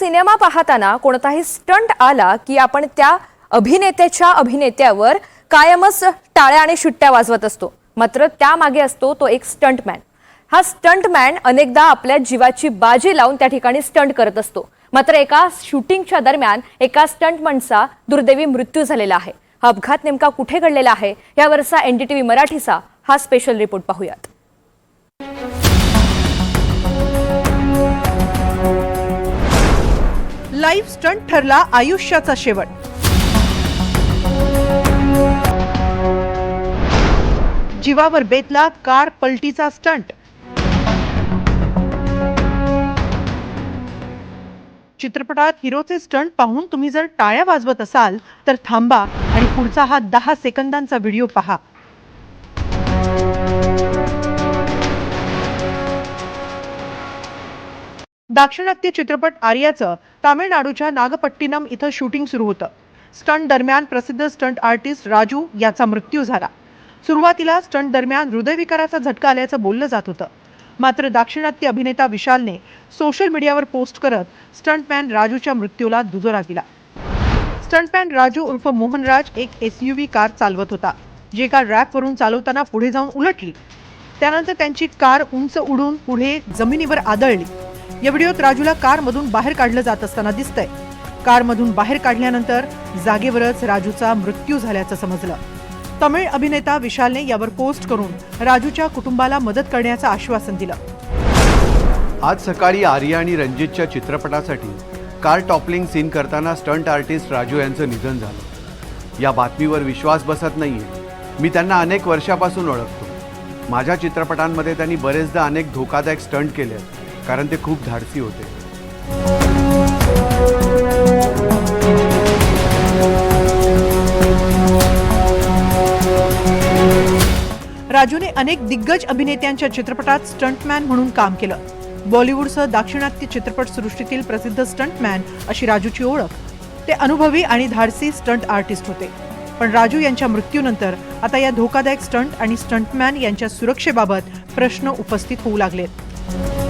Cinema पाहताना कोणताही stunt आला की आपण त्या अभिनेत्याच्या अभिनेत्यावर कायमच टाळ्या आणि शिट्ट्या वाजवत असतो. मात्र त्यामागे असतो तो एक स्टंटमॅन. हा स्टंटमॅन अनेकदा आपल्या जीवाची बाजी लावून त्या ठिकाणी स्टंट करत असतो. मात्र एका शूटिंगच्या दरम्यान एका स्टंटमनचा दुर्दैवी मृत्यू झालेला आहे. हा अपघात नेमका कुठे घडलेला आहे? यावरचा एनडीटीव्ही मराठीचा हा स्पेशल रिपोर्ट पाहूयात. लाईव्ह स्टंट ठरला आयुष्याचा शेवट. जीवावर बेतला कार पलटीचा स्टंट. चित्रपटात हिरोचे स्टंट पाहून तुम्ही जर टाळ्या वाजवत असाल तर थांबा आणि पुढचा हा दहा सेकंदांचा व्हिडिओ पहा. दाक्षिणात्य चित्रपट आर्याचं तामिळनाडूच्या नागपट्टिनम इथं शूटिंग सुरू होतं. स्टंट दरम्यान प्रसिद्ध स्टंट आर्टिस्ट राजू याचा मृत्यू झाला. सुरुवातीला स्टंट दरम्यान हृदयविकाराचा झटका आल्याचं बोललं जात होतं. मात्र दाक्षिणात्य अभिनेता विशालने सोशल मीडियावर पोस्ट करत स्टंटमॅन राजूच्या मृत्यूला दुजोरा दिला. स्टंटमॅन राजू उर्फ मोहनराज एक एस यू व्ही कार चालवत होता जी कार रॅपवरून चालवताना पुढे जाऊन उलटली. त्यानंतर त्यांची कार उंच उडून पुढे जमिनीवर आदळली. या व्हिडिओत राजूला कारमधून बाहेर काढलं जात असताना दिसतंय. कारमधून बाहेर काढल्यानंतर जागेवरच राजूचा मृत्यू झाल्याचं समजलं. तमिळ अभिनेता विशालने यावर पोस्ट करून राजूच्या कुटुंबाला मदत करण्याचं आश्वासन दिलं. आज सकाळी आर्या आणि रणजितच्या चित्रपटासाठी कार टॉपलिंग सीन करताना स्टंट आर्टिस्ट राजू यांचं निधन झालं. या बातमीवर विश्वास बसत नाहीये. मी त्यांना अनेक वर्षापासून ओळखतो. माझ्या चित्रपटांमध्ये त्यांनी बरेचदा अनेक धोकादायक स्टंट केले आहेत, कारण ते खूप धाडसी होते. राजूने अनेक दिग्गज अभिनेत्यांच्या चित्रपटात स्टंटमॅन म्हणून काम केलं. बॉलिवूडसह दाक्षिणात्य चित्रपटसृष्टीतील प्रसिद्ध स्टंटमॅन अशी राजूची ओळख. ते अनुभवी आणि धाडसी स्टंट आर्टिस्ट होते. पण राजू यांच्या मृत्यूनंतर आता या धोकादायक स्टंट आणि स्टंटमॅन यांच्या सुरक्षेबाबत प्रश्न उपस्थित होऊ लागलेत.